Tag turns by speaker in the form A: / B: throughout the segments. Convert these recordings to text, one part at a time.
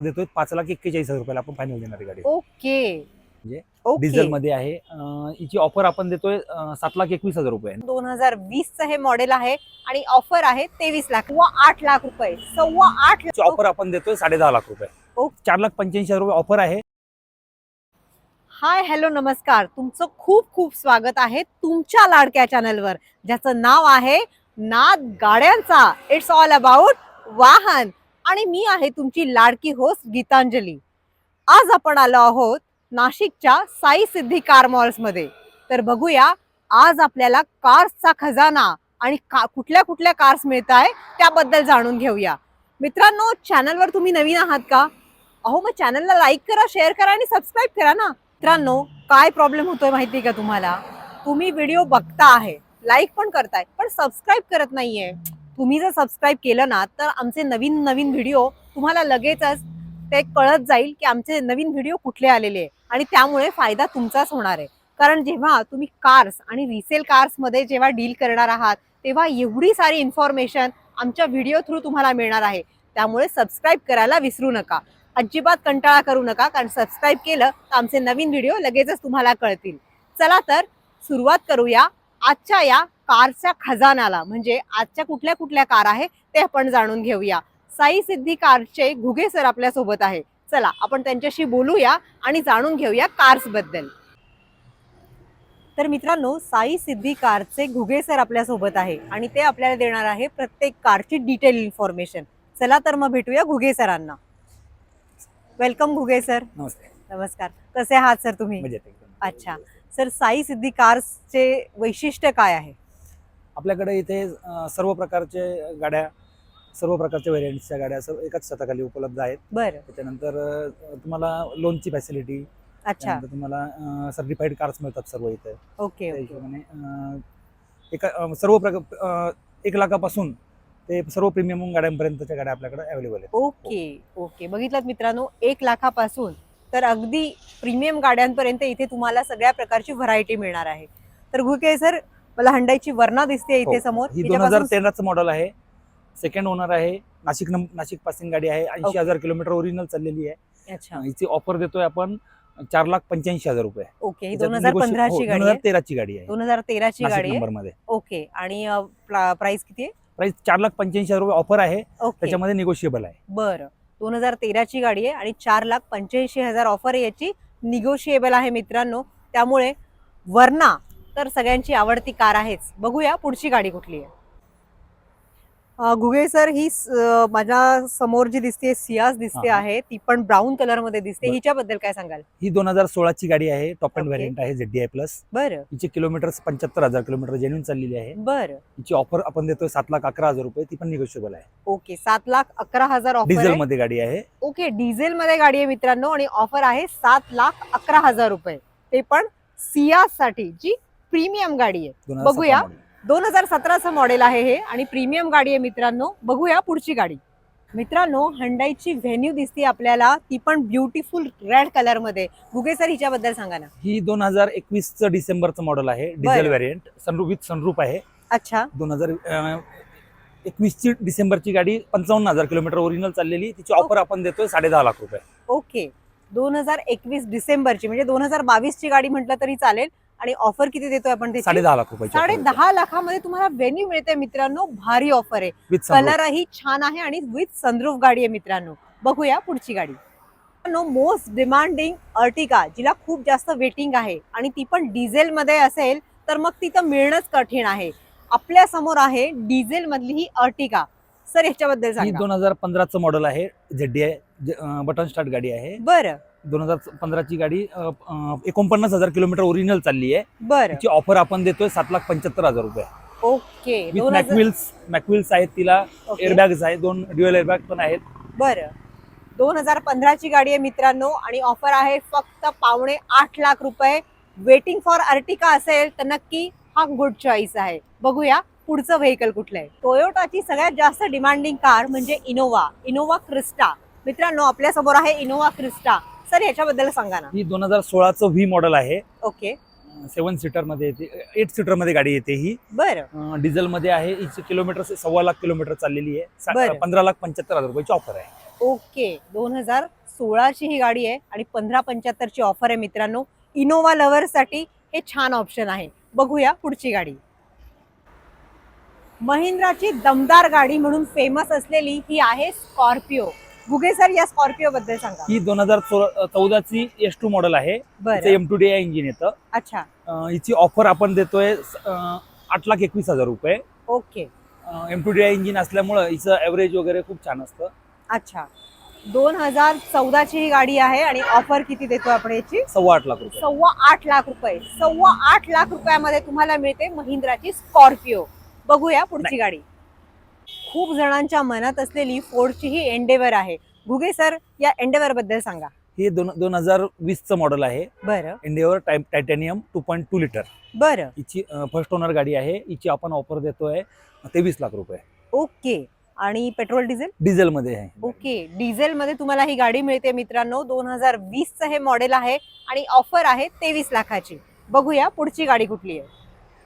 A: देतोय पाच लाख एक्केचाळीस हजार रुपयाला आपण फायनल देणार आहे गाडी.
B: ओके.
A: म्हणजे
B: ओके.
A: डिझेल मध्ये आहे हिची ऑफर आपण देतोय सात लाख एकवीस हजार रुपये.
B: दोन हजार वीस च हे मॉडेल आहे आणि ऑफर आहे तेवीस लाख व आठ लाख रुपये. सव्वा आठ
A: हिची ऑफर आपण देतोय साडे दहा लाख रुपये.
B: ओके.
A: चार लाख पंच्याऐंशी हजार रुपये ऑफर आहे.
B: हाय हॅलो नमस्कार. तुमचं खूप खूप स्वागत आहे तुमच्या लाडक्या चॅनलवर ज्याचं नाव आहे नाद गाड्यांचा. इट्स ऑल अबाउट वाहन. आणि मी आहे तुमची लाडकी होस्ट गीतांजली. आज आपण आलो आहोत नाशिकच्या साई सिद्धी कार मॉल्समध्ये. तर बघूया आज आपल्याला कार्सचा खजाना आणि का कुठल्या कुठल्या कार्स मिळत आहे त्याबद्दल जाणून घेऊया. मित्रांनो चॅनलवर तुम्ही नवीन आहात का? अहो मग चॅनलला लाईक करा शेअर करा आणि सबस्क्राईब करा ना. मित्रांनो काय प्रॉब्लेम होतोय माहिती का तुम्हाला? तुम्ही व्हिडिओ बघता आहे लाईक पण करताय पण सबस्क्राईब करत नाहीये. तुम्ही जर सबस्क्राईब केलं ना तर आमचे नवीन नवीन व्हिडिओ तुम्हाला लगेचच ते कळत जाईल की आमचे नवीन व्हिडिओ कुठले आलेले आहे आणि त्यामुळे फायदा तुमचाच होणार आहे. कारण जेव्हा तुम्ही कार्स आणि रिसेल कार्समध्ये जेव्हा डील करणार आहात तेव्हा एवढी सारी इन्फॉर्मेशन आमच्या व्हिडिओ थ्रू तुम्हाला मिळणार आहे. त्यामुळे सबस्क्राईब करायला विसरू नका. अजिबात कंटाळा करू नका कारण सबस्क्राईब केलं तर आमचे नवीन व्हिडिओ लगेचच तुम्हाला कळतील. चला तर सुरुवात करूया. आजच्या या कारच्या खजानाला म्हणजे आजच्या कुठल्या कुठल्या कार आहे ते आपण जाणून घेऊया. साई सिद्धी कारचे घुगे सर आपल्यासोबत आहे. चला आपण त्यांच्याशी बोलूया आणि जाणून घेऊया कार्सबद्दल. तर मित्रांनो साई सिद्धी कारचे घुगे सर आपल्यासोबत आहे आणि ते आपल्याला देणार आहे प्रत्येक कारची डिटेल इन्फॉर्मेशन चला तर मग भेटूया घुगे सरांना. Welcome Ghuge sir.
A: नमस्ते.
B: नमस्कार. कसे आहात सर तुम्ही?
A: मजेत एकदम.
B: अच्छा. सर साई सिद्धी कार्सचे वैशिष्ट्य काय आहे?
A: आपल्याकडे इथे सर्व प्रकारचे गाड्या सर्व प्रकारच्या व्हेरियंटच्या गाड्या सर्व एकाच छताखाली उपलब्ध आहेत.
B: बरं.
A: त्याच्यानंतर तुम्हाला लोनची फॅसिलिटी
B: अच्छा.
A: तुम्हाला सर्टिफाईड कार्स मिळतात सर्व इथे.
B: ओके
A: त्या हिशोबाने एका सर्व प्रकार एक लाखापासून ते सर्व प्रीमियम गाड्यांपर्यंतच्या गाड्या आपल्याकडे अवेलेबल आहेत.
B: Okay okay. बघितलं मित्रांनो एक लाखापासून तर अगदी प्रीमियम गाड्यांपर्यंत इथे तुम्हाला सगळ्या प्रकारची व्हरायटी मिळणार आहे. तर घुके सर मला हंडाईची वर्णा दिसते इथे
A: हो.
B: समोर.
A: ही दोन हजार तेराचं मॉडेल आहे. सेकंड ओनर आहे. नाशिक नाशिक पासिंग गाडी आहे. ऐंशी. हजार किलोमीटर ओरिजिनल चाललेली आहे.
B: अच्छा.
A: हिची ऑफर देतोय आपण चार लाख पंच्याऐंशी हजार रुपये.
B: ओके ही दोन हजार पंधराची गाडी
A: हो, दोन हजार तेराची गाडी आहे.
B: दोन हजार तेराची गाडी आहे.
A: नंबरमध्ये
B: ओके आणि प्राइस किती आहे?
A: प्राइस चार लाख पंच्याऐंशी हजार रुपये ऑफर आहे. त्याच्यामध्ये निगोशिएबल आहे.
B: बरं. दोन हजार तेराची गाडी आहे आणि चार लाख पंच्याऐंशी हजार ऑफर आहे याची निगोशिएबल आहे मित्रांनो. त्यामुळे वर्णा तर सगळ्यांची आवडती कार आहेच. बघूया पुढची गाडी कुठली आहे. घुगे सर ही माझ्यासमोर जी दिसते सियास दिसते. आहे ती पण ब्राऊन कलरमध्ये दिसते. हिच्याबद्दल काय सांगाल?
A: ही दोन हजार सोळाची गाडी आहे टॉप अँड. व्हेरियंट आहे झेड आय प्लस.
B: बरं.
A: हिचे किलोमीटर पंच्याहत्तर हजार किलोमीटर जेन्युन चाललेली आहे.
B: बरं.
A: हिची ऑफर आपण देतोय सात लाख अकरा हजार रुपये ती पण निगोशिएबल आहे.
B: ओके सात लाख अकरा हजार
A: डिझेल मध्ये गाडी आहे.
B: ओके डिझेल मध्ये गाडी आहे मित्रांनो आणि ऑफर आहे सात लाख अकरा हजार रुपये. ते पण सियाससाठी जी प्रीमियम गाडी आहे. बघूया. दोन हजार सतराचं मॉडेल आहे हे आणि प्रीमियम गाडी आहे मित्रांनो. बघूया पुढची गाडी. मित्रांनो हंडाईची व्हेन्यू दिसते आपल्याला. ती पण ब्युटिफुल रेड कलरमध्ये. गुगे सर हिच्याबद्दल सांगा ना.
A: ही दोन हजार एकवीसचं डिसेंबरचं मॉडेल आहे. Diesel. Variant sunroof with sunroof आहे.
B: अच्छा.
A: दोन हजार एकवीसची डिसेंबरची गाडी पंचावन्न हजार किलोमीटर ओरिजिनल चाललेली. तिची ऑफर आपण देतोय साडे दहा लाख रुपये.
B: ओके. दोन हजार एकवीस डिसेंबरची म्हणजे दोन हजार बावीस ची गाडी म्हटलं तरी चालेल. आणि ऑफर किती देतोय आपण?
A: साडे दहा लाख रुपये
B: साडे दहा लाखामध्ये तुम्हाला व्हेन्यू मिळते मित्रांनो भारी ऑफर आहे. कलरही छान आहे आणि विथ सनरूफ गाडी आहे मित्रांनो. बघूया पुढची गाडी. नो मोस्ट डिमांडिंग अर्टिका जिला खूप जास्त वेटिंग आहे आणि ती पण डिझेल मध्ये असेल तर मग तिथं मिळणंच कठीण आहे. आपल्यासमोर आहे डिझेल मधली ही अर्टिका सर ह्याच्याबद्दल सांगा.
A: दोन हजार पंधराचं मॉडेल आहे. झेड बटन स्टार्ट गाडी आहे.
B: बरं.
A: दोन हजार पंधराची गाडी एकोणपन्नास हजार किलोमीटर ओरिजिनल चालली आहे.
B: बरं.
A: तिची ऑफर आपण देतोय सात लाख पंच्याहत्तर हजार रुपये.
B: ओके.
A: विथ
B: दोन हजार
A: मॅकविल्स मॅकविल्स आहेत तिला.
B: ओके.
A: एअरबॅग्स आहेत दोन ड्युअल एअरबॅग पण आहेत.
B: बरं. दोन हजार पंधराची गाडी आहे मित्रांनो आणि ऑफर आहे फक्त पावणे आठ लाख रुपये. वेटिंग फॉर अर्टिका असेल तर नक्की हा गुड चॉईस आहे. बघूया पुढचं व्हेकल कुठलं आहे. टोयोटाची सगळ्यात जास्त डिमांडिंग कार म्हणजे इनोवा इनोवा क्रिस्टा मित्रांनो आपल्यासमोर आहे इनोवा क्रिस्टा सर याच्याबद्दल सांगा ना.
A: ही दोन हजार सोळाचं व्ही मॉडेल आहे.
B: ओके.
A: सेवन सीटरमध्ये येते एट सीटरमध्ये गाडी येते ही.
B: बरं.
A: डिझेल मध्ये आहे हिची किलोमीटर सव्वा लाख किलोमीटर चाललेली आहे. पंधरा लाख पंच्याहत्तर हजार रुपयाची ऑफर आहे.
B: ओके. दोन हजार सोळाची ही गाडी आहे आणि पंधरा पंच्याहत्तरची ऑफर आहे मित्रांनो. इनोवा लव्हरसाठी हे छान ऑप्शन आहे. बघूया पुढची गाडी. महिंद्राची दमदार गाडी म्हणून फेमस असलेली ही आहे स्कॉर्पिओ गुगे सर या स्कॉर्पिओ बद्दल सांगा.
A: ही दोन हजार चौदाची एस टू मॉडेल आहे. एम टू डी इंजिन येतं.
B: अच्छा.
A: हिची ऑफर आपण देतोय आठ लाख एकवीस हजार रुपये.
B: Okay.
A: M two D engine असल्यामुळं हिचं ॲव्हरेज वगैरे खूप छान असतं.
B: अच्छा. दोन हजार चौदाची ही गाडी आहे आणि ऑफर किती देतो आपण याची?
A: सव्वा आठ लाख रुपये.
B: सव्वा आठ लाख रुपये. सव्वा आठ लाख रुपयामध्ये तुम्हाला मिळते महिंद्राची स्कॉर्पिओ बघूया पुढची गाडी. खूप जणांच्या मनात असलेली फोर्डची ही एंडेवर आहे. घुगे सर या एंडेवर बद्दल सांगा.
A: हे दोन दोन हजार वीसचं मॉडेल आहे.
B: बरं.
A: इंडियावर type titanium two point two litre
B: बरं.
A: हिची फर्स्ट ओनर गाडी आहे. हिची आपण ऑफर देतोय तेवीस लाख रुपये.
B: ओके. आणि पेट्रोल डिझेल
A: डिझेलमध्ये आहे.
B: ओके. डिझेल मध्ये तुम्हाला ही गाडी मिळते मित्रांनो. दोन हजार वीसचं हे मॉडेल आहे आणि ऑफर आहे तेवीस लाखाची. बघूया पुढची गाडी कुठली आहे.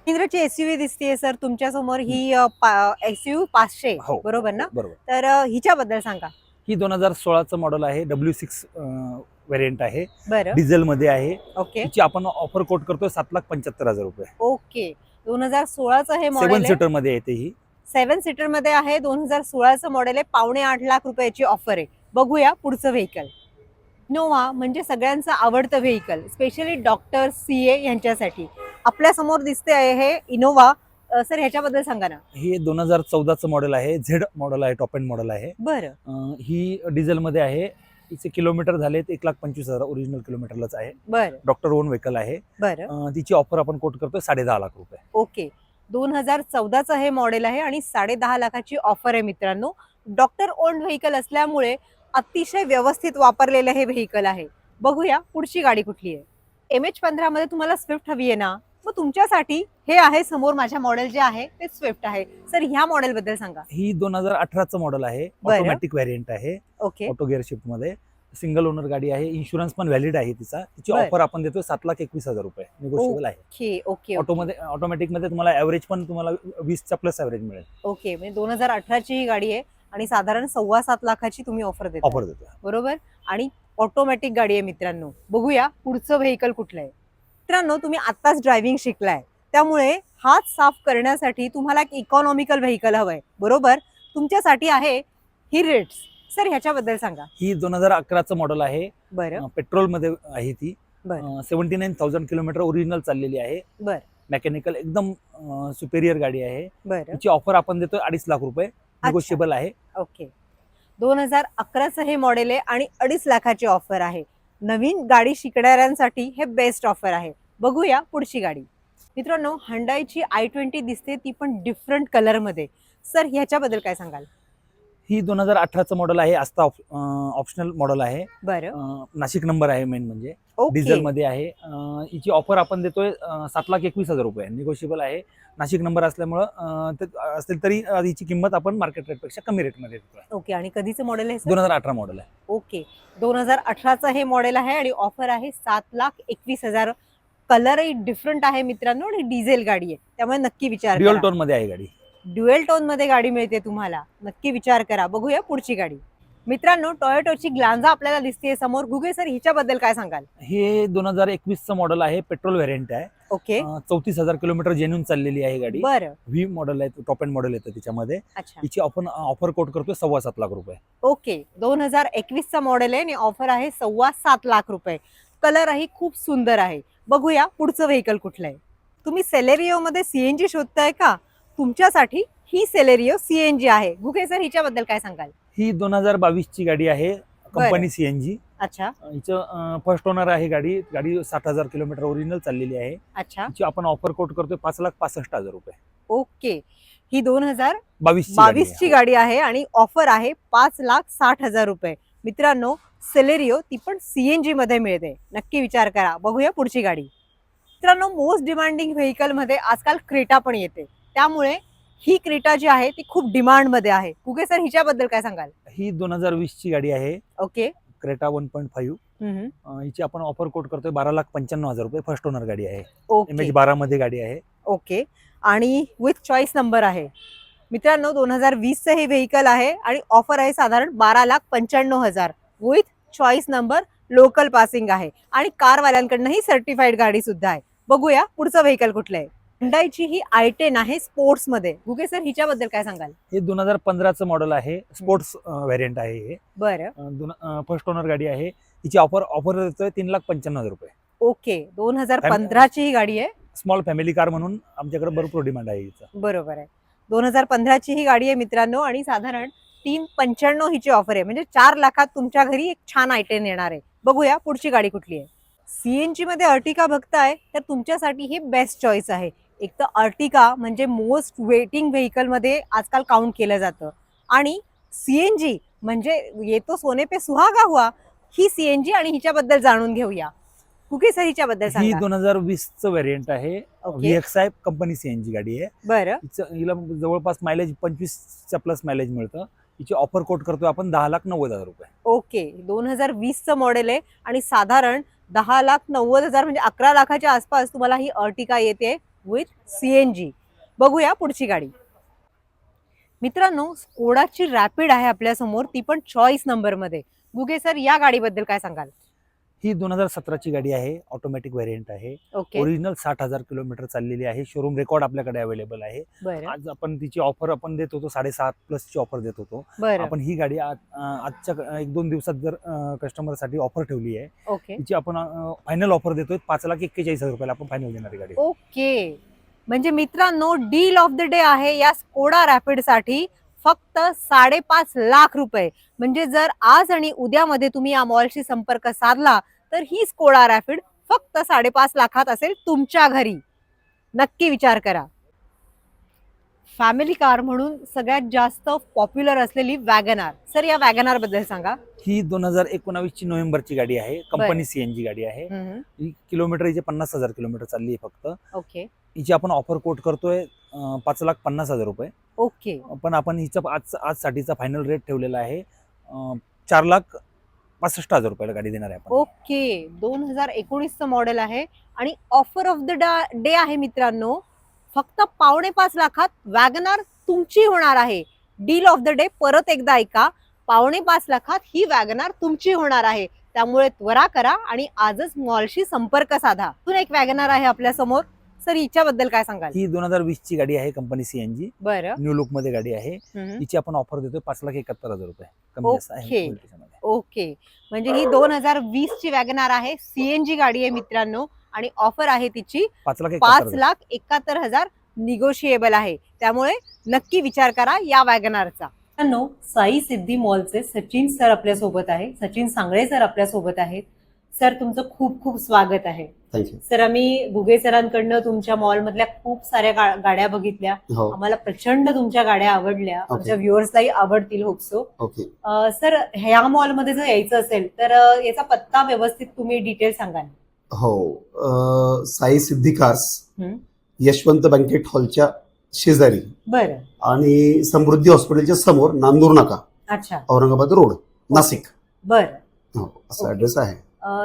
B: महिंद्राची एसयूव्ही दिसतेय सर. तुमच्यासमोर ही एसयूव्ही पाचशे
A: हो.
B: बरोबर ना?
A: बरोबर.
B: तर हिच्याबद्दल सांगा.
A: ही दोन हजार सोळाचं मॉडेल आहे. डब्ल्यू सिक्स व्हेरियंट आहे.
B: बरं.
A: डिझेलमध्ये आहे.
B: ओके.
A: आपण ऑफर कोट करतोय सात लाख पंच्याहत्तर हजार रुपये.
B: ओके. दोन हजार सोळाचं हे
A: सेवन
B: मॉडेल
A: सीटरमध्ये येते ही.
B: सेव्हन सीटरमध्ये आहे. दोन हजार सोळाचं मॉडेल आहे. पावणे आठ लाख रुपयाची ऑफर आहे. बघूया पुढचं व्हेकल इनोवा म्हणजे सगळ्यांचं आवडतं vehicle specially doctor C A यांच्यासाठी. आपल्यासमोर दिसते आहे हे इनोवा सर ह्याच्याबद्दल सांगा ना.
A: हे दोन हजार चौदाचं मॉडेल आहे झेड मॉडेल आहे टॉप एंड मॉडेल आहे.
B: बरं.
A: अं, ही डिझेलमध्ये आहे. हिचे किलोमीटर झालेत एक लाख पंचवीस हजार ओरिजिनल किलोमीटरलाच आहे.
B: बरं.
A: डॉक्टर ओन व्हेकल आहे.
B: बरं.
A: अं, तिची ऑफर आपण कोट करतोय साडे दहा लाख रुपये.
B: ओके. दोन हजार चौदाचं हे मॉडेल आहे आणि साडे दहा लाखाची ऑफर आहे मित्रांनो. डॉक्टर ओन्ड व्हेकल असल्यामुळे अतिशय व्यवस्थित वापरलेलं हे व्हेकल आहे. बघूया पुढची गाडी कुठली आहे. एम एच पंधरा मध्ये तुम्हाला स्विफ्ट हवी आहे ना? मग तुमच्यासाठी हे आहे समोर माझ्या मॉडेल जे आहे ते स्विफ्ट आहे. सर ह्या मॉडेल बद्दल सांगा.
A: ही दोन हजार अठराचं मॉडेल आहे.
B: बरं.
A: ऑटोमॅटिक व्हेरियंट आहे.
B: ओके
A: ऑटो गिअर शिफ्टमध्ये. सिंगल ओनर गाडी आहे. इन्शुरन्स पण व्हॅलिड आहे तिचा. तिची
B: बरं.
A: ऑफर आपण देतोय सात लाख एकवीस हजार रुपये. निगोशिएबल आहे.
B: ओके ओके
A: ऑटोमध्ये ऑटोमॅटिकमध्ये तुम्हाला ऍव्हरेज पण तुम्हाला वीसचा प्लस ऍव्हरेज मिळेल.
B: ओके म्हणजे दोन हजार अठराची ही गाडी आहे आणि साधारण सव्वा सात लाखाची तुम्ही ऑफर देता
A: ऑफर देतोय.
B: बरोबर? आणि ऑटोमॅटिक गाडी आहे मित्रांनो. बघूया पुढचं व्हेकल कुठलं आहे. मित्रांनो तुम्ही आत्ताच ड्रायव्हिंग शिकलाय. त्यामुळे हात साफ करण्यासाठी तुम्हाला एक इकॉनॉमिकल व्हेकल हवंय. बरोबर? तुमच्यासाठी आहे ही रेट्स सर ह्याच्याबद्दल सांगा.
A: ही दोन हजार अकराचं मॉडेल आहे.
B: बरं.
A: पेट्रोलमध्ये आहे ती.
B: बरं.
A: Seventy nine thousand kilometre original चाललेली आहे.
B: बरं.
A: मेकॅनिकल एकदम सुपेरियर गाडी आहे.
B: बरं.
A: तिची ऑफर आपण देतोय अडीच लाख रुपये. निगोशिएबल आहे.
B: ओके दोन हजार अकराचं हे मॉडेल आहे आणि अडीच लाखाची ऑफर आहे. नवीन गाडी शिकणाऱ्यांसाठी हे बेस्ट ऑफर आहे. बघूया पुढची गाडी. मित्रांनो हंडाईची आय ट्वेंटी दिसते ती पण डिफरंट कलरमध्ये सर ह्याच्याबद्दल काय सांगाल?
A: ही दोन हजार अठराचं मॉडेल आहे आस्था ऑप्शनल मॉडेल आहे.
B: बरं.
A: नाशिक नंबर आहे मेन म्हणजे. डिझेल मध्ये आहे. हिची ऑफर आपण देतोय सात लाख एकवीस हजार रुपये. निगोशिएबल आहे. नाशिक नंबर असल्यामुळं असेल तरी हिची किंमत आपण मार्केट रेटपेक्षा कमी रेटमध्ये देतोय.
B: ओके आणि कधीचं मॉडेल आहे
A: दोन हजार अठरा मॉडेल आहे.
B: ओके. दोन हजार अठराचं हे मॉडेल आहे आणि ऑफर आहे सात लाख एकवीस हजार कलरही डिफरंट आहे मित्रांनो आणि डिझेल गाडी आहे. त्यामुळे नक्की विचार
A: ड्युअल
B: करा.
A: टोनमध्ये आहे गाडी.
B: ड्युएल टोनमध्ये गाडी मिळते तुम्हाला. नक्की विचार करा. बघूया पुढची गाडी. मित्रांनो टोयोटोची ग्लांजा आपल्याला दिसते समोर. गुगे सर हिच्याबद्दल काय सांगाल?
A: हे दोन हजार एकवीसचं मॉडेल आहे. पेट्रोल व्हेरियंट आहे.
B: ओके
A: चौतीस हजार किलोमीटर जेन्युन चाललेली आहे गाडी.
B: बरं.
A: व्ही मॉडेल आहे. टॉप एंड मॉडेल येतं त्याच्यामध्ये
B: अच्छा.
A: हिची आपण ऑफर कोट करतोय सव्वा सात लाख रुपये.
B: ओके दोन हजार एकवीसचा मॉडेल आहे आणि ऑफर आहे सव्वा सात लाख रुपये. कलरही खूप सुंदर आहे. बघूया पुढचं व्हेकल कुठलं आहे. तुम्ही सेलेरिओ मध्ये सीएनजी शोधताय का? तुमच्यासाठी ही सेलेरिओ सीएनजी आहे. गुगे सर हिच्याबद्दल काय सांगाल?
A: ही दोन हजार बावीसची गाडी आहे. कंपनी सीएनजी
B: अच्छा.
A: हिचं फर्स्ट ओनर आहे गाडी. गाडी साठ हजार किलोमीटर ओरिजिनल चाललेली आहे.
B: अच्छा.
A: हिची आपण ऑफर कोट करतोय पाच लाख पासष्ट हजार रुपये.
B: ओके. ही दोन हजार
A: बावीस
B: बावीसची गाडी आहे आणि ऑफर आहे पाच लाख साठ हजार रुपये. मित्रांनो सेलेरिओ ती पण सीएनजी मध्ये मिळते. नक्की विचार करा. बघूया पुढची गाडी. मित्रांनो मोस्ट डिमांडिंग व्हेकलमध्ये आजकाल क्रेटा पण येते. त्यामुळे ही क्रेटा जी आहे ती खूप डिमांडमध्ये आहे. कुगे सर हिच्याबद्दल काय सांगाल?
A: ही दोन हजार वीसची गाडी आहे.
B: Okay.
A: Creta one point five.
B: हम्म.
A: हिची आपण ऑफर कोट करतोय बारा लाख पंच्याण्णव हजार रुपये फर्स्ट ओनर गाडी आहे. एम
B: ओके
A: एच बारा मध्ये गाडी आहे.
B: ओके. आणि विथ चॉईस नंबर आहे. मित्रांनो दोन हजार वीसचं हे व्हेकल आहे आणि ऑफर आहे साधारण बारा लाख पंच्याण्णव हजार. With choice number local passing आहे. आणि कारवाल्यांकडनं ही सर्टिफाईड गाडी सुद्धा आहे. बघूया पुढचं व्हेकल कुठलं आहे. हुंडाईची ही आय टेन आहे स्पोर्ट्समध्ये. गुगे सर हिच्याबद्दल काय सांगाल?
A: हे दोन हजार पंधराचं मॉडेल आहे. स्पोर्ट्स व्हेरियंट आहे हे.
B: बरं.
A: फर्स्ट ओनर गाडी आहे. हिची ऑफर ऑफर देतोय तीन लाख पंच्याण्णव हजार रुपये.
B: ओके. दोन हजार पंधराची ही गाडी आहे.
A: स्मॉल फॅमिली कार म्हणून आमच्याकडे भरपूर डिमांड आहे हिचं.
B: बरोबर आहे. दोन हजार पंधराची ही गाडी आहे मित्रांनो. आणि साधारण तीन पंच्याण्णव हिची ऑफर आहे म्हणजे चार लाखात तुमच्या घरी एक छान आयटेन येणार आहे. बघूया पुढची गाडी कुठली आहे. सीएनजी मध्ये अर्टिका बघताय तर तुमच्यासाठी हे बेस्ट चॉईस आहे. एक तर अर्टिका म्हणजे मोस्ट वेटिंग व्हेकलमध्ये आजकाल काउंट केलं जातं. आणि सीएनजी म्हणजे येतो सोने पे सुहागा हुआ ही सीएनजी आणि हिच्याबद्दल जाणून घेऊया. कुठे सर हिच्याबद्दल
A: ही
B: सांगा.
A: दोन हजार वीसचं व्हेरियंट आहे. आहे कंपनी सीएनजी गाडी आहे.
B: बरं.
A: हिला जवळपास मायलेज पंचवीसच्या प्लस मायलेज मिळतं. हिची ऑफर कोट करतोय आपण दहा लाख नव्वद हजार रुपये.
B: ओके दोन हजार वीसचं मॉडेल आहे आणि साधारण दहा लाख नव्वद हजार म्हणजे अकरा लाखाच्या आसपास तुम्हाला ही अर्टिका येते विथ सीएनजी बघूया पुढची गाडी. मित्रांनो स्कोडाची रॅपिड आहे आपल्यासमोर ती पण चॉईस नंबरमध्ये गुगे सर या गाडीबद्दल काय सांगाल?
A: ही दोन हजार सतराची गाडी आहे. ऑटोमॅटिक व्हेरियंट आहे.
B: ओके
A: ओरिजिनल साठ हजार किलोमीटर चाललेली आहे. शोरूम रेकॉर्ड आपल्याकडे अवेलेबल आहे.
B: बरं.
A: आज आपण तिची ऑफर आपण देत होतो. साडेसात प्लसची ऑफर देत होतो.
B: बरं.
A: आपण ही गाडी आज- अं, आजच्या क- एक दोन दिवसात जर कस्टमरसाठी ऑफर ठेवली आहे.
B: ओके
A: तिची आपण फायनल ऑफर देतोय. पाच लाख एक्केचाळीस हजार रुपयाला आपण फायनल देणार आहे. गाडी
B: ओके म्हणजे मित्रांनो डील ऑफ द डे आहे. या स्कोडा रॅपिडसाठी फक्त साडेपाच लाख रुपये. म्हणजे जर आज आणि उद्यामध्ये तुम्ही या मॉलशी संपर्क साधला तर ही स्कोडा रॅपिड फक्त साडेपाच लाखात असेल तुमच्या घरी. नक्की विचार करा. फॅमिली कार म्हणून सगळ्यात जास्त पॉप्युलर असलेली वॅगनार सर या वॅगनारबद्दल सांगा.
A: ही दोन हजार एकोणावीस ची नोव्हेंबरची गाडी आहे. कंपनी सीएनजी गाडी आहे. ही किलोमीटर हिचे पन्नास हजार किलोमीटर चालली आहे फक्त.
B: ओके.
A: हिची आपण ऑफर कोट करतोय पाच लाख पन्नास हजार रुपये.
B: ओके.
A: पण आपण हिचा आज आज साठीचा फायनल रेट ठेवलेला आहे चार लाख पासष्ट हजार रुपयाला गाडी देणार आहे
B: ओके. दोन हजार एकोणीसचं मॉडेल आहे आणि ऑफर ऑफ द डे आहे मित्रांनो. फक्त पावणे पाच लाखात वॅगनार तुमची होणार आहे. डील ऑफ द डे परत एकदा ऐका. पावणे पाच लाखात ही वॅगनार तुमची होणार आहे. त्यामुळे त्वरा करा आणि आजच मॉलशी संपर्क साधा. अजून एक वॅगनार आहे आपल्यासमोर सर हिच्याबद्दल काय सांगाल?
A: ही दोन हजार वीस ची गाडी आहे कंपनी सीएनजी
B: बरं.
A: न्यू लुकमध्ये गाडी आहे.
B: हम्म.
A: हिची आपण ऑफर देतोय पाच लाख एकाहत्तर हजार रुपये. कमी जास्त आहे
B: Okay. ओके. म्हणजे ही दोन हजार वीस ची वॅगनार आहे. सीएनजी गाडी आहे मित्रांनो. आणि ऑफर आहे तिची
A: पाच लाख
B: पाच
A: एकाहत्तर
B: लाख एकाहत्तर हजार निगोशिएबल आहे. त्यामुळे नक्की विचार करा या वॅगनारचा.
C: मित्रांनो साई सिद्धी मॉलचे सचिन सर आपल्यासोबत आहे सचिन सांगळे सर आपल्यासोबत आहेत. सर तुमचं खूप खूप स्वागत आहे.
D: थँक्यू
C: सर आम्ही गुगे सरांकडनं तुमच्या मॉल मधल्या खूप साऱ्या गा- गाड्या बघितल्या.
D: हो.
C: आम्हाला प्रचंड तुमच्या गाड्या आवडल्या. आमच्या व्ह्युअर्सलाही आवडतील होपसो.
D: ओके
C: सर ह्या मॉलमध्ये जर यायचं असेल तर अ, याचा पत्ता व्यवस्थित तुम्ही डिटेल सांगाल
D: हो. अं, साई सिद्धी कार्स
C: हं.
D: यशवंत बँकेट हॉलच्या शेजारी.
C: बरं.
D: आणि समृद्धी हॉस्पिटलच्या समोर नांदूर नाका
C: अच्छा.
D: औरंगाबाद रोड नाशिक
C: बरं.
D: हो असा
C: ओके.
D: ऍड्रेस आहे.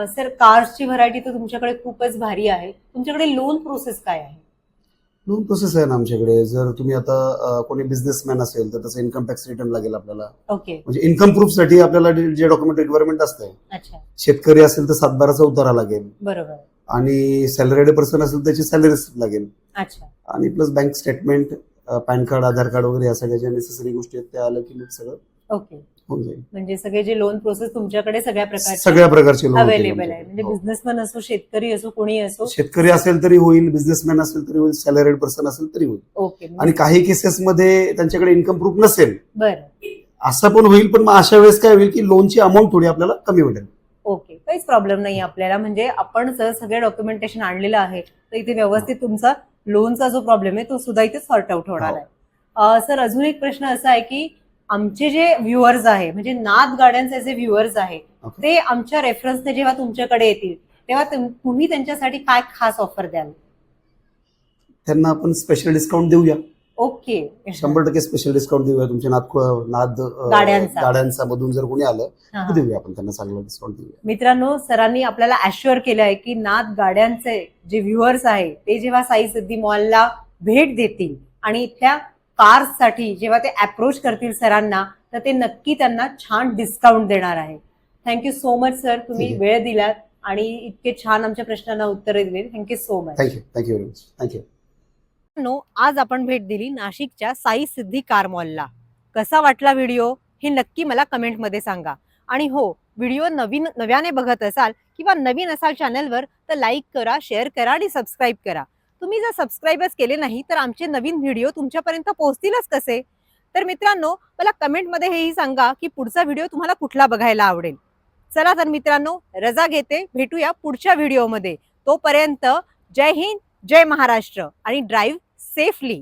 C: सर कार्सची व्हरायटी तर तुमच्याकडे खूपच भारी आहे. तुमच्याकडे लोन प्रोसेस काय आहे?
D: लोन प्रोसेस आहे ना आमच्याकडे. जर तुम्ही आता कोणी बिझनेसमॅन असेल तर त्याचा इन्कम टॅक्स रिटर्न लागेल आपल्याला.
C: ओके
D: म्हणजे इन्कम प्रूफसाठी आपल्याला जे- डॉक्युमेंट रिक्वायरमेंट असते शेतकरी असेल तर सातबाराचा उतारा लागेल.
C: बरोबर.
D: आणि सॅलरीड पर्सन असेल त्याची सॅलरी लागेल.
C: अच्छा.
D: आणि plus bank statement PAN card Aadhaar card वगैरे या सगळ्या ज्या नेसेसरी गोष्टी आहेत त्या आलं की मग सगळं.
C: ओके
D: होऊन जाईल.
C: म्हणजे सगळे जे लोन प्रोसेस तुमच्याकडे सगळ्या प्रकारचे
D: सगळ्या प्रकारचे लोन
C: अवेलेबल आहे. म्हणजे बिझनेसमॅन असो शेतकरी असो कोणी असो.
D: शेतकरी असेल तरी होईल बिझनेसमॅन असेल तरी होईल सॅलरीड पर्सन असेल तरी होईल.
C: ओके
D: आणि काही केसेसमध्ये त्यांच्याकडे इन्कम प्रूफ नसेल.
C: बरं.
D: असं पण होईल पण मग अशा वेळेस काय होईल की लोनची अमाऊंट थोडी आपल्याला कमी भेटेल
C: ओके काहीच प्रॉब्लेम नाही आपल्याला. म्हणजे आपण जर सगळे डॉक्युमेंटेशन आणलेलं आहे तर इथे व्यवस्थित तुमचा लोनचा जो प्रॉब्लेम आहे तो सुद्धा इथे सॉर्ट आउट होणार
D: हो.
C: आहे. सर अजून एक प्रश्न असा आहे की आमचे जे व्ह्युअर्स आहे म्हणजे नाद गाड्यांचे जे व्ह्युअर्स आहे
D: Okay.
C: ते आमच्या रेफरन्सने जेव्हा तुमच्याकडे येतील तेव्हा तुम- तुम्ही त्यांच्यासाठी काय खास ऑफर द्याल
D: त्यांना आपण स्पेशल डिस्काउंट देऊया
C: ओके
D: शंभर टक्के स्पेशल डिस्काउंट देऊया तुमच्या नाद नाद अं,
C: गाड्यांचा.
D: गाड्यांचा मधून जर कोणी आलं
C: हा,
D: तर
C: हा.
D: देऊया आपण त्यांना चांगला डिस्काउंट देऊया
C: मित्रांनो सरांनी आपल्याला अश्युअर केलं आहे की नाथ गाड्यांचे जे व्ह्युअर्स आहे ते जेव्हा साई सिद्धी मॉलला भेट देतील आणि इथल्या कार्ससाठी जेव्हा ते अप्रोच करतील सरांना तर ते नक्की त्यांना छान डिस्काउंट देणार आहे. थँक्यू सो मच सर तुम्ही. वेळ दिलात आणि इतके छान आमच्या प्रश्नांना उत्तरे दिली thank you so much
D: thank you thank you very much thank you
B: no आज आपण भेट दिली नाशिकच्या साई सिद्धी कार मॉलला. कसा वाटला व्हिडिओ? हे नक्की मला कमेंटमध्ये सांगा. आणि हो व्हिडिओ नवीन नव्याने बघत असाल किंवा नवीन असाल चॅनलवर तर लाईक करा शेअर करा आणि सबस्क्राईब करा. तुम्ही जर सबस्क्राईबच केले नाही तर आमचे नवीन व्हिडिओ तुमच्यापर्यंत पोहोचतीलच कसे? तर मित्रांनो मला कमेंटमध्ये हेही सांगा की पुढचा व्हिडिओ तुम्हाला कुठला बघायला आवडेल? चला तर मित्रांनो रजा घेते. भेटूया पुढच्या व्हिडिओमध्ये तोपर्यंत जय हिंद जय महाराष्ट्र आणि ड्राईव्ह सेफली